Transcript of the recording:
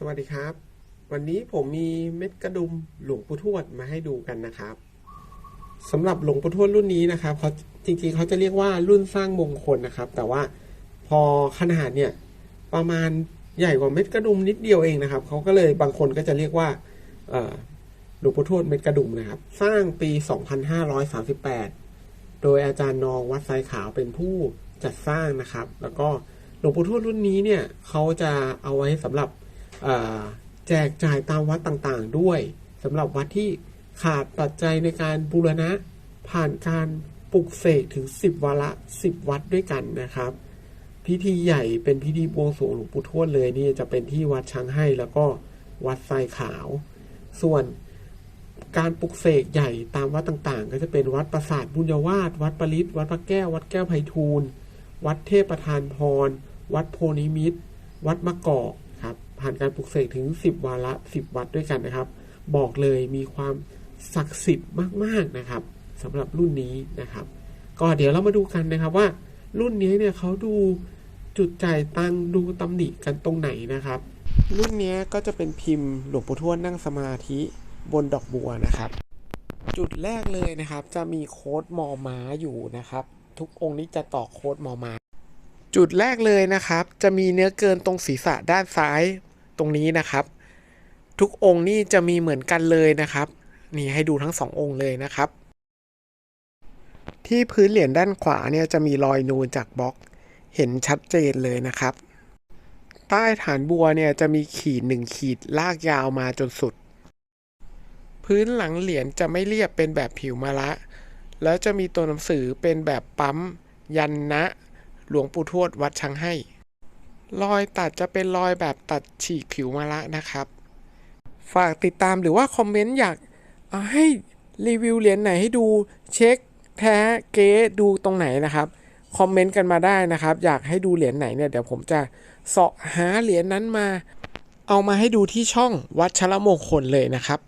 สวัสดีครับ วันนี้ผมมีเม็ดกระดุมหลวงปู่ทวดมาให้ดูกันนะครับสำหรับหลวงปู่ทวดรุ่นนี้นะครับเขาจริงๆเขาจะเรียกว่ารุ่นสร้างมงคลนะครับ แต่ว่าพอขนาดเนี่ยประมาณใหญ่กว่าเม็ดกระดุมนิดเดียวเองนะครับเขาก็เลยบางคนก็จะเรียกว่าหลวงปู่ทวดเม็ดกระดุมนะครับ สร้างปี 2538 โดยอาจารย์นองวัดไซขาวเป็นผู้จัดสร้างนะครับ แล้วก็หลวงปู่ทวดรุ่นนี้เนี่ยเขาจะเอาไว้สำหรับ แจกจ่ายตามวัดต่างๆ ด้วยสำหรับวัดที่ขาดปัจจัยในการบูรณะ ผ่านการปลุกเสกถึง 10วาระ10 วัดด้วยกันนะครับ พิธีใหญ่เป็นพิธีบวงสรวงหลวงปู่ทวดเลยนี่จะเป็นที่วัดช้างให้แล้วก็วัดทรายขาว ส่วนการปลุกเสกใหญ่ตามวัดต่างๆ ก็จะเป็นวัดปราสาทบุญยวาสวัดปริศวัดพระแก้ว วัดแก้วไพฑูรย์วัดเทพประธานพร วัดโพนิมิตร วัดมะกอก ผ่านการปลุกเสกถึง 10 วาระ 10 วัดด้วยกันนะครับ บอกเลยมีความศักดิ์สิทธิ์มากๆนะครับสำหรับรุ่นนี้นะครับ ก็เดี๋ยวเรามาดูกันนะครับว่า รุ่นนี้เนี่ยเขาดูจุดจ่ายตังดูตำหนิกันตรงไหนนะครับ รุ่นนี้ก็จะเป็นพิมพ์หลวงปู่ทวดนั่งสมาธิบนดอกบัวนะครับ จุดแรกเลยนะครับ จะมีโค้ดมอม้าอยู่นะครับ ทุกองค์นี้จะต่อโค้ดมอม้าจุดแรกเลยนะครับ จะมีเนื้อเกินตรงศีรษะด้านซ้าย ตรงนี้นะครับ ทุกองค์นี่จะมีเหมือนกันเลยนะครับ นี่ให้ดูทั้งสององค์เลยนะครับ ที่พื้นเหรียญด้านขวาเนี่ยจะมีรอยนูนจากบล็อก เห็นชัดเจนเลยนะครับ ใต้ฐานบัวเนี่ยจะมีขีดหนึ่งขีดลากยาวมาจนสุด พื้นหลังเหรียญจะไม่เรียบเป็นแบบผิวมะละแล้วจะมีตัวหนังสือเป็นแบบปั๊ม ยันนะ หลวงปู่ทวดวัดช้างให้ รอยตัดจะเป็นรอยแบบตัดฉีกผิวมะละนะครับ ฝากติดตามหรือว่าคอมเมนต์อยากให้รีวิวเหรียญไหนให้ดูเช็คแท้เก๊ดูตรงไหนนะครับ คอมเมนต์กันมาได้นะครับ อยากให้ดูเหรียญไหนเนี่ยเดี๋ยวผมจะเสาะหาเหรียญนั้นมา เอามาให้ดูที่ช่องวัดชรมงคลเลยนะครับ